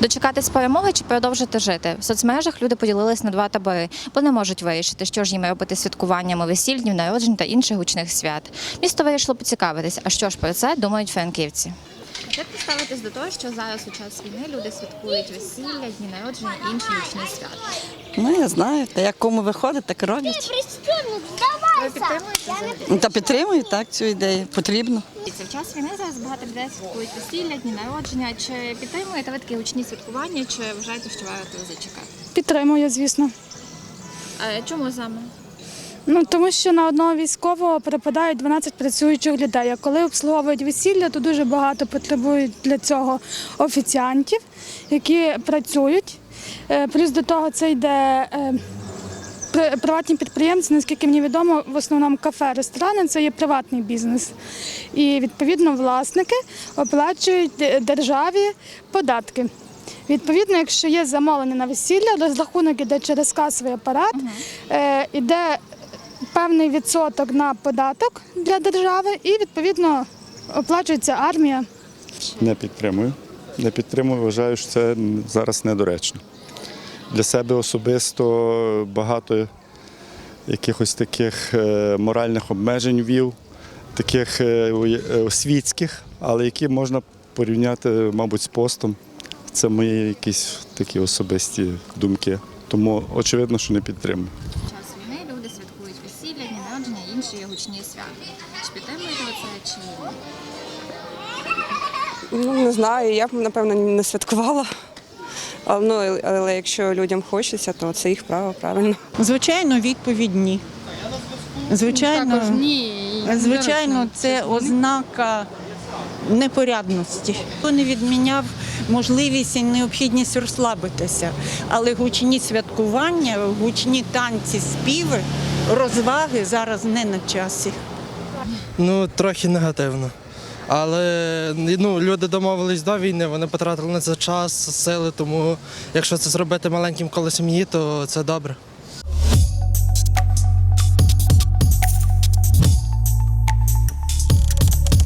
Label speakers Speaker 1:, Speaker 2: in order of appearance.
Speaker 1: Дочекатись перемоги чи продовжити жити? В соцмережах люди поділились на два табори, бо не можуть вирішити, що ж їм робити святкуваннями весіль, народжень та інших гучних свят. Місто вирішило поцікавитись, а що ж про це думають франківці. Як ви до того, що зараз у час війни люди святкують весілля, дні народження і інші гучні свята?
Speaker 2: Ну, я знаю, та як кому виходить, так і роблять.
Speaker 1: Взагалі?
Speaker 2: Ну, Та підтримую так цю ідею. Потрібно.
Speaker 1: Дивіться, в час війни зараз багато людей святкують весілля, дні народження. Чи підтримуєте ви такі гучні святкування, чи вважаєте, що варто зачекати?
Speaker 3: Підтримую, звісно.
Speaker 1: А чому саме?
Speaker 3: Ну тому що на одного військового припадають 12 працюючих людей. А коли обслуговують весілля, то дуже багато потребують для цього офіціантів, які працюють. Е, Плюс до того це йде е, приватні підприємці, наскільки мені відомо, в основному кафе, ресторани це є приватний бізнес. І відповідно власники оплачують е, державі податки. Відповідно, якщо є замовлення на весілля, розрахунок іде через касовий апарат, е, іде певний відсоток на податок для держави, і відповідно оплачується армія.
Speaker 4: Не підтримую. Не підтримую, вважаю, що це зараз недоречно. Для себе особисто багато якихось таких е, моральних обмежень ввів, таких е, е, світських, але які можна порівняти, мабуть, з постом. Це мої якісь такі особисті думки. Тому очевидно, що не підтримую.
Speaker 1: В час війни люди святкують весілля, дні народження інші гучні свята. Чи підтримуєте ви це, чи ні?
Speaker 5: Ну, не знаю, я б, напевно, не святкувала. Ну, але якщо людям хочеться, то це їх право, правильно.
Speaker 6: Звичайно, відповідь ні. Звичайно, звичайно, це ознака непорядності. Хто не відміняв можливість і необхідність розслабитися, але гучні святкування, гучні танці, співи, розваги зараз не на часі.
Speaker 7: Ну, трохи негативно. Але ну, люди домовились до війни, вони потратили на це час, сили, тому якщо це зробити маленьким коло сім'ї, то це добре.